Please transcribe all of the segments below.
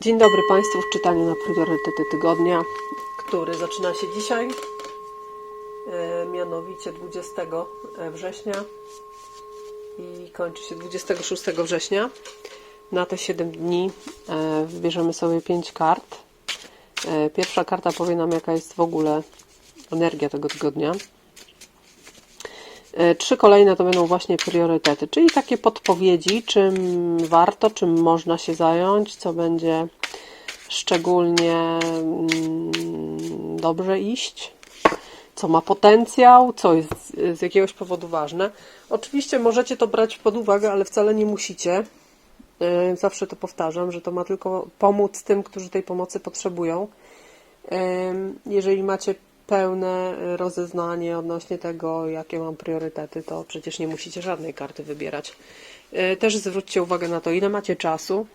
Dzień dobry Państwu w czytaniu na priorytety tygodnia, który zaczyna się dzisiaj, e, mianowicie 20 września i kończy się 26 września. Na te 7 dni e, wybierzemy sobie 5 kart. E, Pierwsza karta powie nam, jaka jest w ogóle energia tego tygodnia. E, Trzy kolejne to będą właśnie priorytety, czyli takie podpowiedzi, czym warto, czym można się zająć, co będzie szczególnie mm, dobrze iść, co ma potencjał, co jest z- jakiegoś powodu ważne. Oczywiście możecie to brać pod uwagę, ale wcale nie musicie. E, Zawsze to powtarzam, że to ma tylko pomóc tym, którzy tej pomocy potrzebują. Em, Jeżeli macie pełne rozeznanie odnośnie tego, jakie mam priorytety, to przecież nie musicie żadnej karty wybierać. E, Też zwróćcie uwagę na to, ile macie czasu,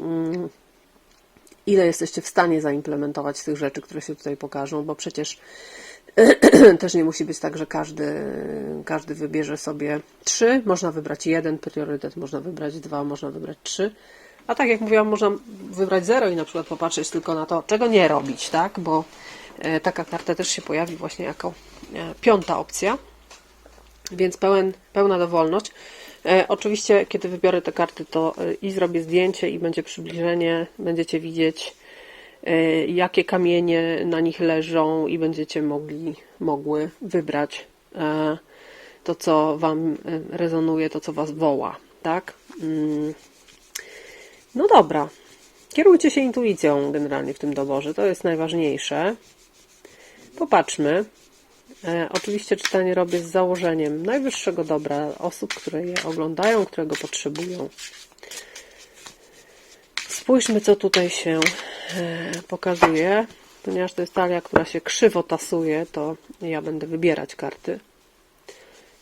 mm, ile jesteście w stanie zaimplementować z tych rzeczy, które się tutaj pokażą, bo przecież też nie musi być tak, że każdy, każdy wybierze sobie trzy. Można wybrać jeden priorytet, można wybrać dwa, można wybrać trzy. A tak jak mówiłam, można wybrać zero i na przykład popatrzeć tylko na to, czego nie robić, tak? Bo taka karta też się pojawi właśnie jako e, piąta opcja. Więc pełen, pełna dowolność. E, oczywiście, kiedy wybiorę te karty, to e, i zrobię zdjęcie, i będzie przybliżenie, będziecie widzieć, e, jakie kamienie na nich leżą, i będziecie mogli, mogły wybrać e, to, co Wam e, rezonuje, to, co Was woła, tak? Mm. No dobra. Kierujcie się intuicją generalnie w tym doborze, to jest najważniejsze. Popatrzmy. E, oczywiście czytanie robię z założeniem najwyższego dobra osób, które je oglądają, którego potrzebują. Spójrzmy, co tutaj się e, pokazuje. Ponieważ to jest talia, która się krzywo tasuje, to ja będę wybierać karty.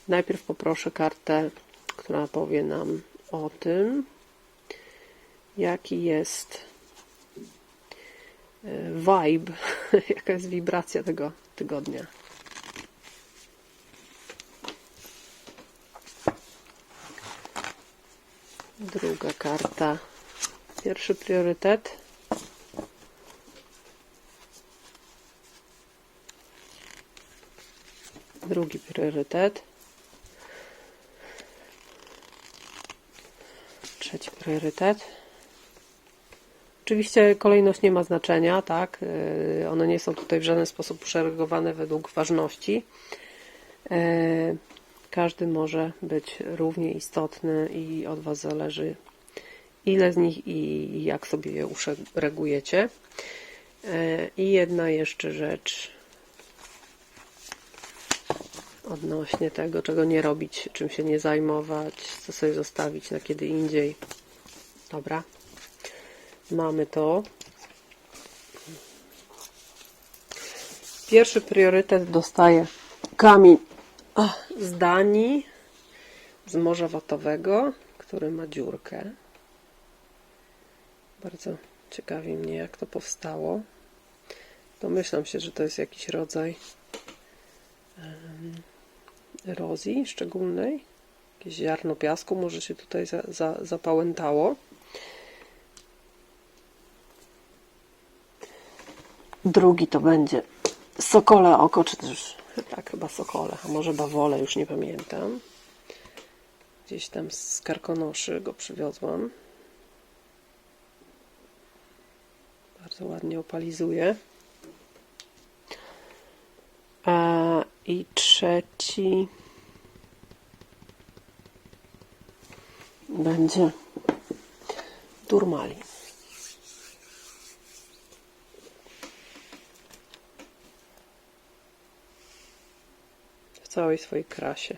Najpierw poproszę kartę, która powie nam o tym, jaki jest vibe, jaka jest wibracja tego tygodnia. Druga karta. Pierwszy priorytet. Drugi priorytet. Trzeci priorytet. Oczywiście kolejność nie ma znaczenia, tak? Yy, One nie są tutaj w żaden sposób uszeregowane według ważności. Yy, Każdy może być równie istotny i od Was zależy, ile z nich i jak sobie je uszeregujecie. Yy, I jedna jeszcze rzecz odnośnie tego, czego nie robić, czym się nie zajmować, co sobie zostawić na kiedy indziej. Dobra. Mamy to. Pierwszy priorytet dostaje kamień z Danii, z Morza Watowego, który ma dziurkę. Bardzo ciekawi mnie, jak to powstało. Domyślam się, że to jest jakiś rodzaj erozji szczególnej. Jakieś ziarno piasku może się tutaj za, za, zapałętało. Drugi to będzie sokole oko, czy też tak chyba sokole, a może bawole, już nie pamiętam. Gdzieś tam z karkonoszy go przywiozłam. Bardzo ładnie opalizuje. A, I trzeci będzie turmali. Całej swojej krasie.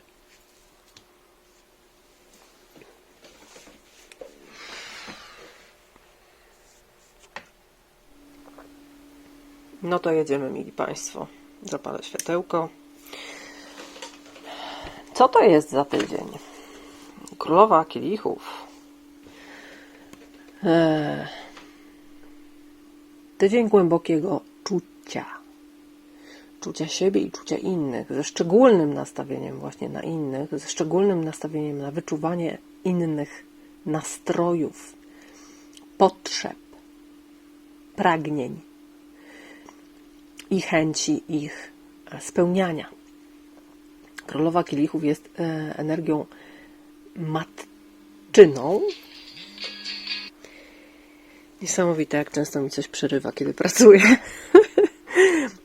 No to jedziemy, mili Państwo. Zapalę światełko. Co to jest za tydzień? Królowa kielichów. Eee. Tydzień głębokiego czucia czucia siebie i czucia innych, ze szczególnym nastawieniem właśnie na innych, ze szczególnym nastawieniem na wyczuwanie innych nastrojów, potrzeb, pragnień i chęci ich spełniania. Królowa kielichów jest e, energią matczyną. Niesamowite, jak często mi coś przerywa, kiedy pracuję.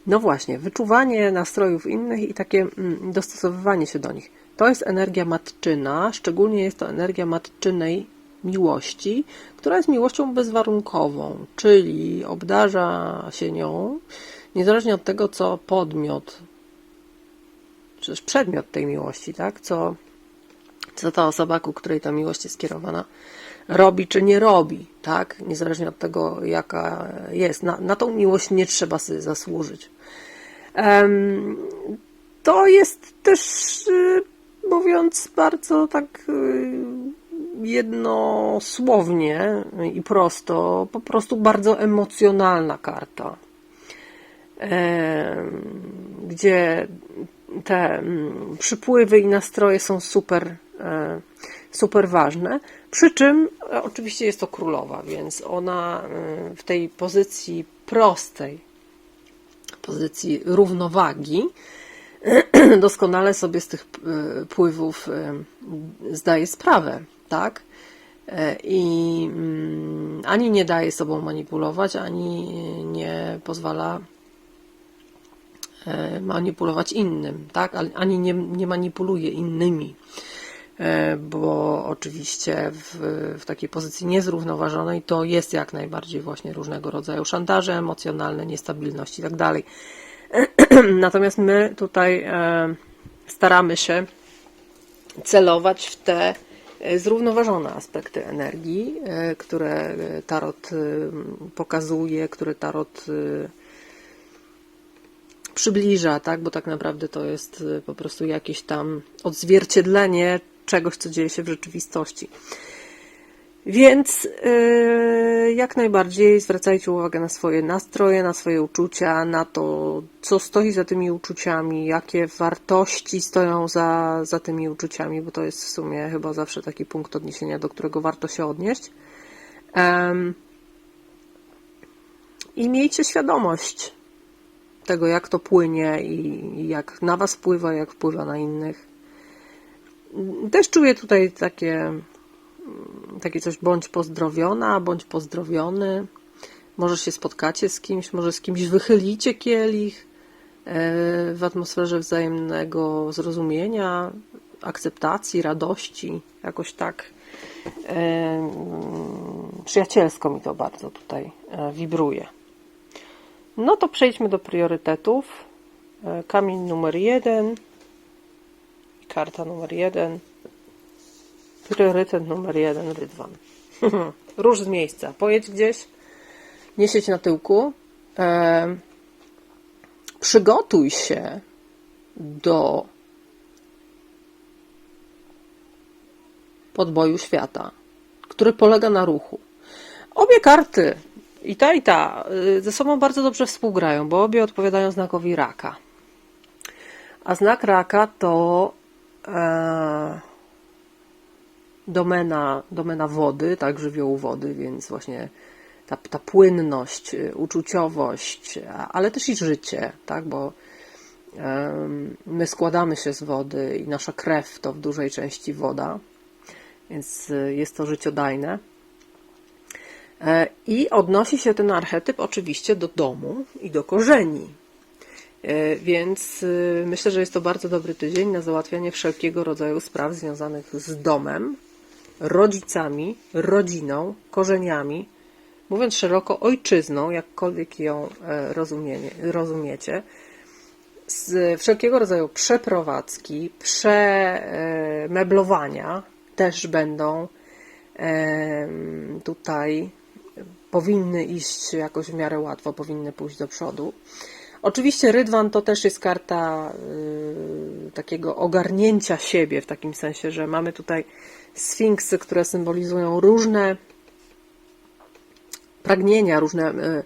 No właśnie, wyczuwanie nastrojów innych i takie mm, dostosowywanie się do nich. To jest energia matczyna, szczególnie jest to energia matczynej miłości, która jest miłością bezwarunkową, czyli obdarza się nią niezależnie od tego, co podmiot, czy też przedmiot tej miłości, tak, co, co ta osoba, ku której ta miłość jest skierowana, robi czy nie robi, tak, niezależnie od tego, jaka jest. Na, na tą miłość nie trzeba sobie zasłużyć. To jest też, y, mówiąc bardzo tak y, jednosłownie i prosto, po prostu bardzo emocjonalna karta, gdzie te mm, przypływy i nastroje są super, e, super ważne. Przy czym e, oczywiście jest to królowa, więc ona e, w tej pozycji prostej, pozycji równowagi, doskonale sobie z tych e, pływów e, zdaje sprawę, tak? E, I mm, ani nie daje sobą manipulować, ani nie pozwala e, manipulować innym, tak? Ani nie, nie manipuluje innymi, bo oczywiście w, w takiej pozycji niezrównoważonej to jest jak najbardziej właśnie różnego rodzaju szantaże emocjonalne, niestabilność i tak dalej. Natomiast my tutaj e, staramy się celować w te e, zrównoważone aspekty energii, e, które e, tarot e, pokazuje, które tarot e, przybliża, tak? Bo tak naprawdę to jest po prostu jakieś tam odzwierciedlenie czegoś, co dzieje się w rzeczywistości. Więc yy, jak najbardziej zwracajcie uwagę na swoje nastroje, na swoje uczucia, na to, co stoi za tymi uczuciami, jakie wartości stoją za, za tymi uczuciami, bo to jest w sumie chyba zawsze taki punkt odniesienia, do którego warto się odnieść. Em, I miejcie świadomość, tego, jak to płynie i jak na Was wpływa, jak wpływa na innych. Też czuję tutaj takie, takie coś, bądź pozdrowiona, bądź pozdrowiony. Może się spotkacie z kimś, może z kimś wychylicie kielich e, w atmosferze wzajemnego zrozumienia, akceptacji, radości, jakoś tak e, przyjacielsko mi to bardzo tutaj e, wibruje. No to przejdźmy do priorytetów. Kamień numer jeden, karta numer jeden, priorytet numer jeden, rydwan. Róż z miejsca, pojedź gdzieś, nie siedź na tyłku. E, przygotuj się do podboju świata, który polega na ruchu. Obie karty i ta i ta y, ze sobą bardzo dobrze współgrają, bo obie odpowiadają znakowi raka. A znak raka to e, domena, domena wody, tak, żywiołu wody, więc właśnie ta, ta płynność, y, uczuciowość, ale też i życie, tak, bo my składamy się z wody i nasza krew to w dużej części woda, więc y, jest to życiodajne. E, I odnosi się ten archetyp oczywiście do domu i do korzeni. E, Więc y, myślę, że jest to bardzo dobry tydzień na załatwianie wszelkiego rodzaju spraw związanych z domem, rodzicami, rodziną, korzeniami, mówiąc szeroko, ojczyzną, jakkolwiek ją e, rozumie, rozumiecie. Z wszelkiego rodzaju przeprowadzki, przemeblowania też będą tutaj powinny iść jakoś w miarę łatwo, powinny pójść do przodu. Oczywiście Rydwan to też jest karta y, takiego ogarnięcia siebie, w takim sensie, że mamy tutaj sfinksy, które symbolizują różne pragnienia, różne y,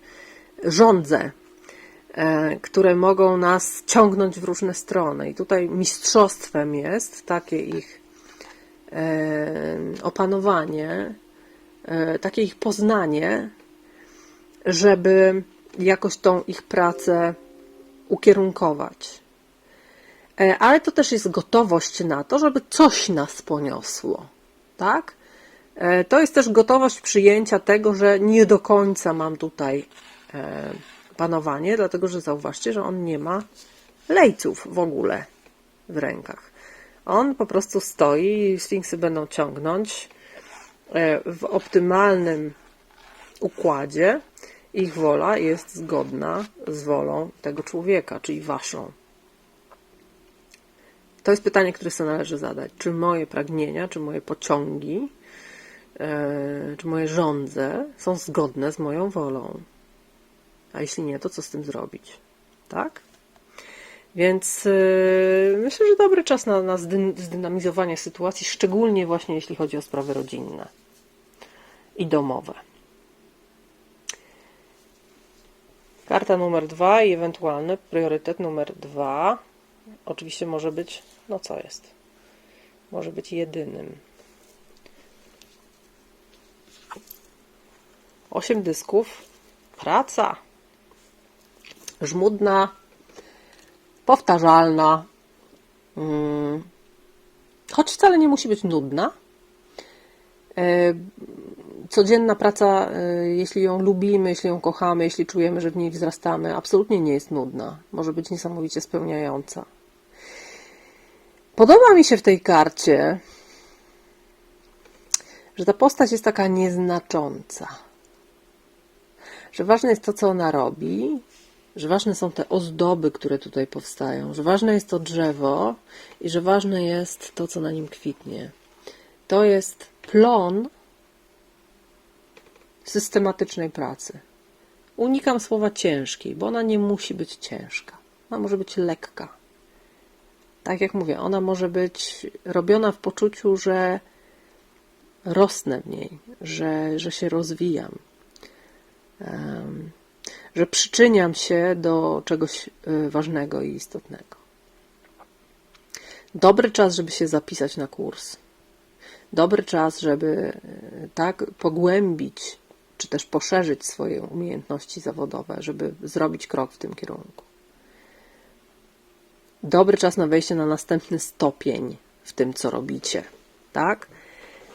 żądze, y, które mogą nas ciągnąć w różne strony. I tutaj mistrzostwem jest takie ich y, opanowanie, e, takie ich poznanie, żeby jakoś tą ich pracę ukierunkować. E, Ale to też jest gotowość na to, żeby coś nas poniosło, tak? E, To jest też gotowość przyjęcia tego, że nie do końca mam tutaj e, panowanie, dlatego że zauważcie, że on nie ma lejców w ogóle w rękach. On po prostu stoi sfinksy będą ciągnąć w optymalnym układzie. Ich wola jest zgodna z wolą tego człowieka, czyli waszą. To jest pytanie, które sobie należy zadać. Czy moje pragnienia, czy moje pociągi, e, czy moje żądze są zgodne z moją wolą? A jeśli nie, to co z tym zrobić? Tak? Więc yy, myślę, że dobry czas na, na zdyn- zdynamizowanie sytuacji, szczególnie właśnie jeśli chodzi o sprawy rodzinne i domowe. Karta numer dwa i ewentualny priorytet numer dwa oczywiście może być, no co jest? Może być jedynym. Osiem dysków, praca, żmudna, powtarzalna, mm, choć wcale nie musi być nudna. Codzienna praca, e, jeśli ją lubimy, jeśli ją kochamy, jeśli czujemy, że w niej wzrastamy, absolutnie nie jest nudna. Może być niesamowicie spełniająca. Podoba mi się w tej karcie, że ta postać jest taka nieznacząca. Że ważne jest to, co ona robi, że ważne są te ozdoby, które tutaj powstają, że ważne jest to drzewo i że ważne jest to, co na nim kwitnie. To jest plon systematycznej pracy. Unikam słowa ciężkiej, bo ona nie musi być ciężka. Ona może być lekka. Tak jak mówię, ona może być robiona w poczuciu, że rosnę w niej, że, że się rozwijam, że przyczyniam się do czegoś y, ważnego i istotnego. Dobry czas, żeby się zapisać na kurs. Dobry czas, żeby y, tak pogłębić czy też poszerzyć swoje umiejętności zawodowe, żeby zrobić krok w tym kierunku. Dobry czas na wejście na następny stopień w tym, co robicie, tak?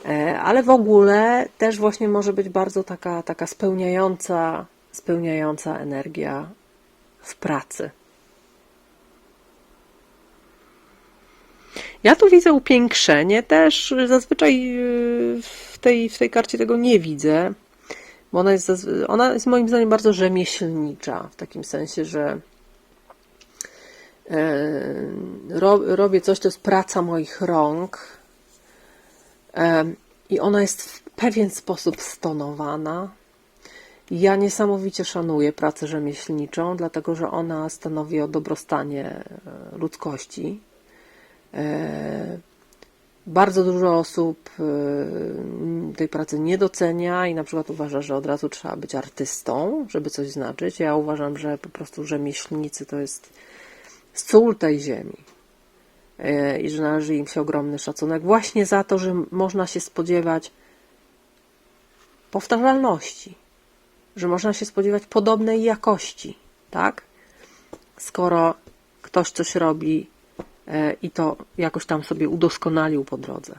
E, Ale w ogóle też właśnie może być bardzo taka, taka spełniająca, spełniająca energia w pracy. Ja tu widzę upiększenie też. Zazwyczaj yy, w tej, w tej karcie tego nie widzę, bo ona jest, ona jest moim zdaniem bardzo rzemieślnicza, w takim sensie, że e, ro, robię coś, to jest praca moich rąk e, i ona jest w pewien sposób stonowana. Ja niesamowicie szanuję pracę rzemieślniczą, dlatego że ona stanowi o dobrostanie e, ludzkości. Bardzo dużo osób e, tej pracy nie docenia i na przykład uważa, że od razu trzeba być artystą, żeby coś znaczyć. Ja uważam, że po prostu rzemieślnicy to jest sól tej ziemi E, i że należy im się ogromny szacunek właśnie za to, że można się spodziewać powtarzalności, że można się spodziewać podobnej jakości, tak? Skoro ktoś coś robi i to jakoś tam sobie udoskonalił po drodze,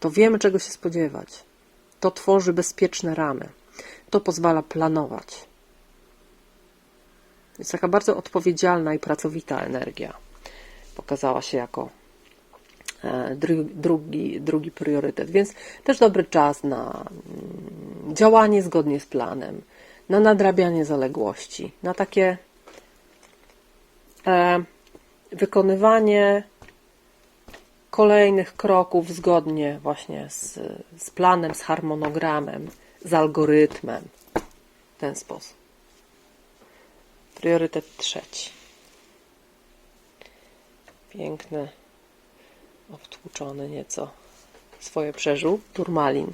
to wiemy, czego się spodziewać. To tworzy bezpieczne ramy. To pozwala planować. Jest taka bardzo odpowiedzialna i pracowita energia. Pokazała się jako e, dru- drugi, drugi priorytet, więc też dobry czas na mm, działanie zgodnie z planem, na nadrabianie zaległości, na takie e, wykonywanie kolejnych kroków zgodnie właśnie z, z planem, z harmonogramem, z algorytmem. W ten sposób. Priorytet trzeci. Piękny, obtłuczony nieco swoje przeżył turmalin.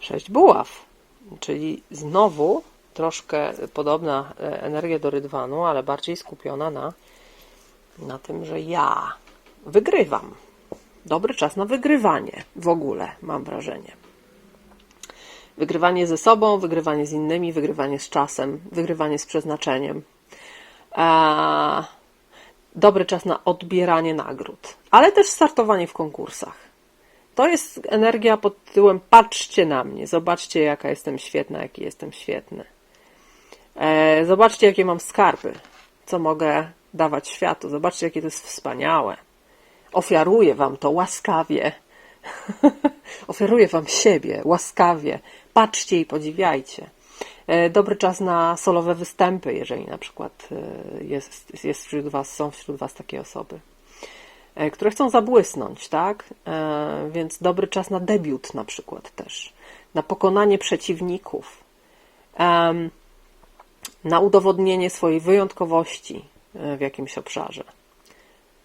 Sześć buław, czyli znowu troszkę podobna e, energia do rydwanu, ale bardziej skupiona na, na tym, że ja wygrywam. Dobry czas na wygrywanie w ogóle, mam wrażenie. Wygrywanie ze sobą, wygrywanie z innymi, wygrywanie z czasem, wygrywanie z przeznaczeniem. Eee, dobry czas na odbieranie nagród, ale też startowanie w konkursach. To jest energia pod tytułem patrzcie na mnie, zobaczcie jaka jestem świetna, jaki jestem świetny. Eee, zobaczcie jakie mam skarby, co mogę dawać światu, zobaczcie jakie to jest wspaniałe. Ofiaruję wam to łaskawie. Ofiaruję wam siebie łaskawie. Patrzcie i podziwiajcie. E, Dobry czas na solowe występy, jeżeli na przykład e, jest, jest wśród was, są wśród was takie osoby, e, które chcą zabłysnąć, tak? E, Więc dobry czas na debiut na przykład też, na pokonanie przeciwników, em, na udowodnienie swojej wyjątkowości e, w jakimś obszarze,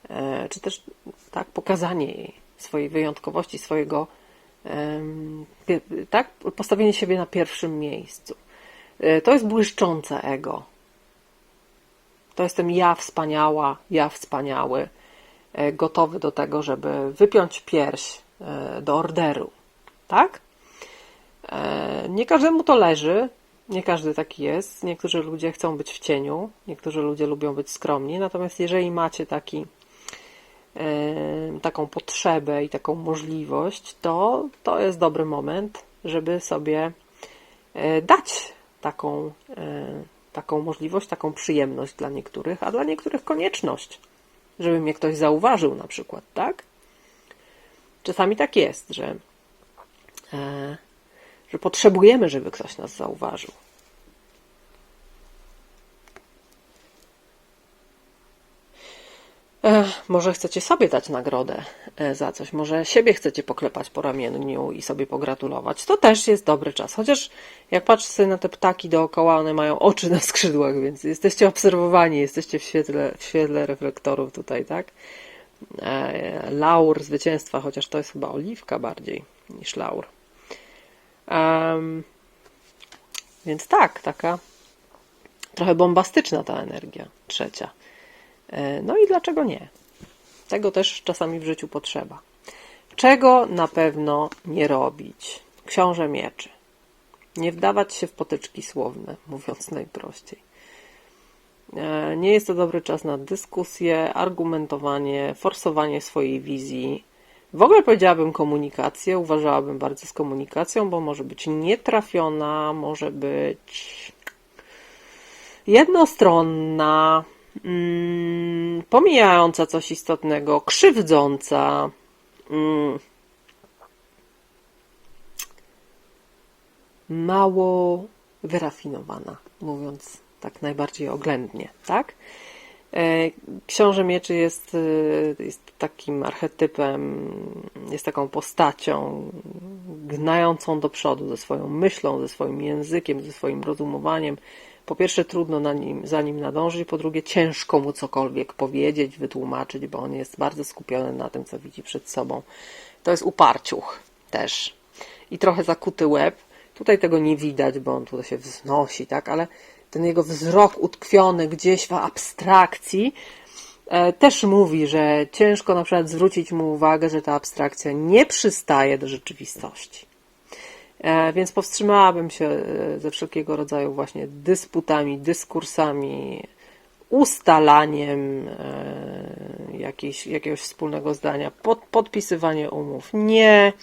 E, czy też tak pokazanie jej swojej wyjątkowości, swojego tak, postawienie siebie na pierwszym miejscu. E, To jest błyszczące ego. To jestem ja wspaniała, ja wspaniały, gotowy do tego, żeby wypiąć pierś do orderu. Tak? Nie każdemu to leży, nie każdy taki jest. Niektórzy ludzie chcą być w cieniu, niektórzy ludzie lubią być skromni. Natomiast jeżeli macie taki, taką potrzebę i taką możliwość, to to jest dobry moment, żeby sobie e, dać taką, e, taką możliwość, taką przyjemność dla niektórych, a dla niektórych konieczność, żeby mnie ktoś zauważył na przykład, tak? Czasami tak jest, że, e, że potrzebujemy, żeby ktoś nas zauważył. Ech, może chcecie sobie dać nagrodę e, za coś, może siebie chcecie poklepać po ramieniu i sobie pogratulować. To też jest dobry czas. Chociaż jak patrzę na te ptaki dookoła, one mają oczy na skrzydłach, więc jesteście obserwowani, jesteście w świetle, w świetle reflektorów tutaj, tak? E, laur zwycięstwa, chociaż to jest chyba oliwka bardziej niż laur. Em, więc tak, taka trochę bombastyczna ta energia trzecia. E, No i dlaczego nie? Tego też czasami w życiu potrzeba. Czego na pewno nie robić? Książę mieczy. Nie wdawać się w potyczki słowne, mówiąc najprościej. E, Nie jest to dobry czas na dyskusję, argumentowanie, forsowanie swojej wizji. W ogóle powiedziałabym komunikację, uważałabym bardzo z komunikacją, bo może być nietrafiona, może być jednostronna, mm, pomijająca coś istotnego, krzywdząca. Mm, mało wyrafinowana, mówiąc tak najbardziej oględnie, tak? E, Książę Mieczy jest, e, jest takim archetypem, jest taką postacią gnającą do przodu ze swoją myślą, ze swoim językiem, ze swoim rozumowaniem. Po pierwsze, trudno na nim, za nim nadążyć, po drugie, ciężko mu cokolwiek powiedzieć, wytłumaczyć, bo on jest bardzo skupiony na tym, co widzi przed sobą. To jest uparciuch też. I trochę zakuty łeb. Tutaj tego nie widać, bo on tutaj się wznosi, tak? Ale ten jego wzrok utkwiony gdzieś w abstrakcji e, też mówi, że ciężko na przykład zwrócić mu uwagę, że ta abstrakcja nie przystaje do rzeczywistości. E, Więc powstrzymałabym się e, ze wszelkiego rodzaju właśnie dysputami, dyskursami, ustalaniem jakiejś, jakiegoś wspólnego zdania, pod, podpisywanie umów. Nie,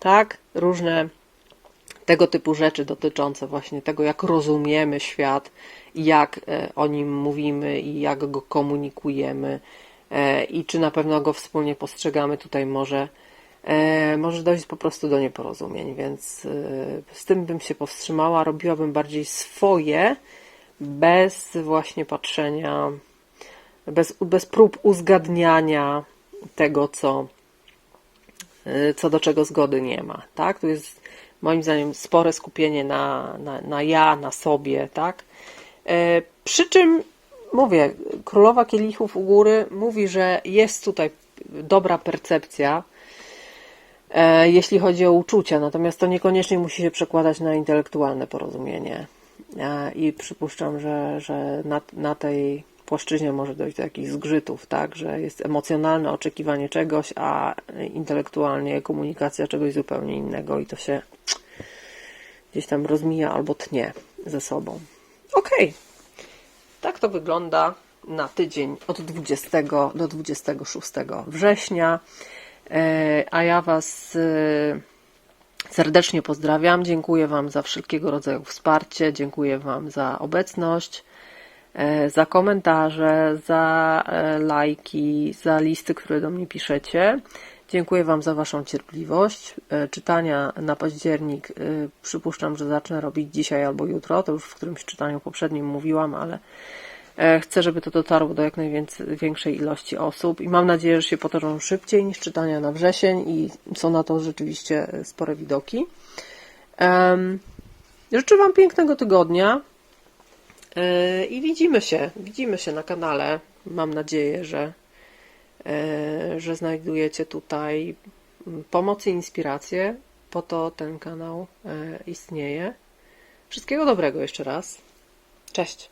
tak? Różne tego typu rzeczy dotyczące właśnie tego, jak rozumiemy świat jak e, o nim mówimy i jak go komunikujemy e, i czy na pewno go wspólnie postrzegamy, tutaj może, e, może dojść po prostu do nieporozumień, więc z tym bym się powstrzymała, robiłabym bardziej swoje, bez właśnie patrzenia, bez, bez prób uzgadniania tego, co, co do czego zgody nie ma, tak? Tu jest moim zdaniem spore skupienie na, na, na ja, na sobie, tak? E, Przy czym mówię, królowa kielichów u góry mówi, że jest tutaj dobra percepcja, e, jeśli chodzi o uczucia, natomiast to niekoniecznie musi się przekładać na intelektualne porozumienie. E, I przypuszczam, że, że na, na tej płaszczyźnie może dojść do jakichś zgrzytów, tak, że jest emocjonalne oczekiwanie czegoś, a intelektualnie komunikacja czegoś zupełnie innego i to się gdzieś tam rozmija albo tnie ze sobą. Okej. Tak to wygląda na tydzień od 20 do 26 września. E, A ja Was e, serdecznie pozdrawiam. Dziękuję Wam za wszelkiego rodzaju wsparcie. Dziękuję Wam za obecność, za komentarze, za e, lajki, za listy, które do mnie piszecie. Dziękuję Wam za Waszą cierpliwość. E, Czytania na październik e, przypuszczam, że zacznę robić dzisiaj albo jutro. To już w którymś czytaniu poprzednim mówiłam, ale e, chcę, żeby to dotarło do jak największej ilości osób i mam nadzieję, że się potoczą szybciej niż czytania na wrzesień i są na to rzeczywiście spore widoki. Życzę Wam pięknego tygodnia e, i widzimy się, widzimy się na kanale. Mam nadzieję, że e, że znajdujecie tutaj pomoc i inspirację. Po to ten kanał e, istnieje. Wszystkiego dobrego jeszcze raz. Cześć.